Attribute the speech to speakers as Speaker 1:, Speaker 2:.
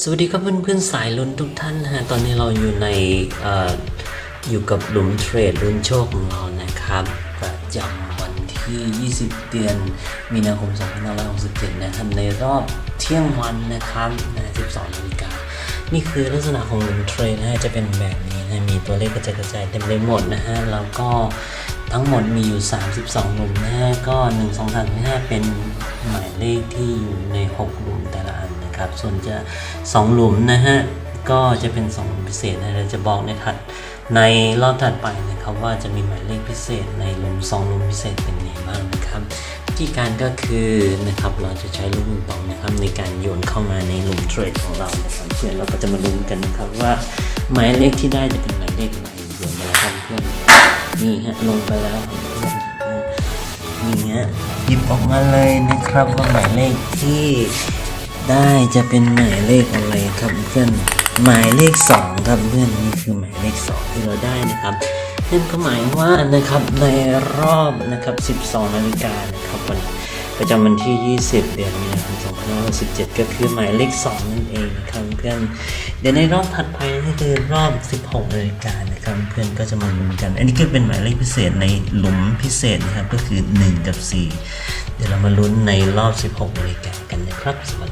Speaker 1: สวัสดีครับเพื่อนๆสายลุ้นทุกท่านนะฮะตอนนี้เราอยู่ในออยู่กับหลุมเทรดลุ้นโชคของเรานะครับประจำวันที่ 20 เดือนมีนาคม 2567 นะครับในรอบเที่ยงวันนะครับนะ12นาฬิกานี่คือลักษณะของหลุมเทรดนะฮะจะเป็นแบบนี้นะมีตัวเลขกระจายกระจายเต็มไปหมดนะฮะแล้วก็ทั้งหมดมีอยู่ 32หลุมนะฮะก็ 1 2 3 4 5เป็นหมายเลขที่อยู่ใน 6 หลุมแต่ นะครับ ส่วนจะ 2 หลุมนะฮะก็จะเป็น2หลุมพิเศษนะเราจะบอกในถัดในรอบถัดไปนะครับว่าจะมีหมายเลขพิเศษในหลุม2หลุมพิเศษเป็นไงบ้างนะครับวิธีการก็คือนะครับเราจะใช้ลูกปิงปองนะครับในการโยนเข้ามาในหลุมเทรดของเรานะครับเพื่อนเราก็จะมาลุ้นกันนะครับว่าหมายเลขที่ได้จะเป็นหมายเลขอะไรโยนมาแล้วครับเพื่อนนี่ฮะลงไปแล้วครับเพื่อนนี่ฮะหยิบออกมาเลยนะครับว่าหมายเลขที่ ได้จะเป็นหมายเลขอะไรครับเพื่อนหมายเลขสองครับเพื่อนนี่คือหมายเลขสองที่เราได้นะครับนั่นก็หมายว่านะครับในรอบนะครับ 12 นาฬิกานะครับวันประจำวันที่ 20 เดือนมีนาคม2567ก็คือหมายเลข 2 นั่นเองนะครับเพื่อนเดี๋ยวในรอบถัดไปก็คือรอบ 16 นาฬิกานะครับเพื่อนก็จะมาลุ้นกัน อันนี้ก็เป็นหมายเลขพิเศษในหลุมพิเศษนะครับก็คือ 1 กับ 4 เดี๋ยวเรามาลุ้นในรอบ 16 นาฬิกากันนะครับสวัสดี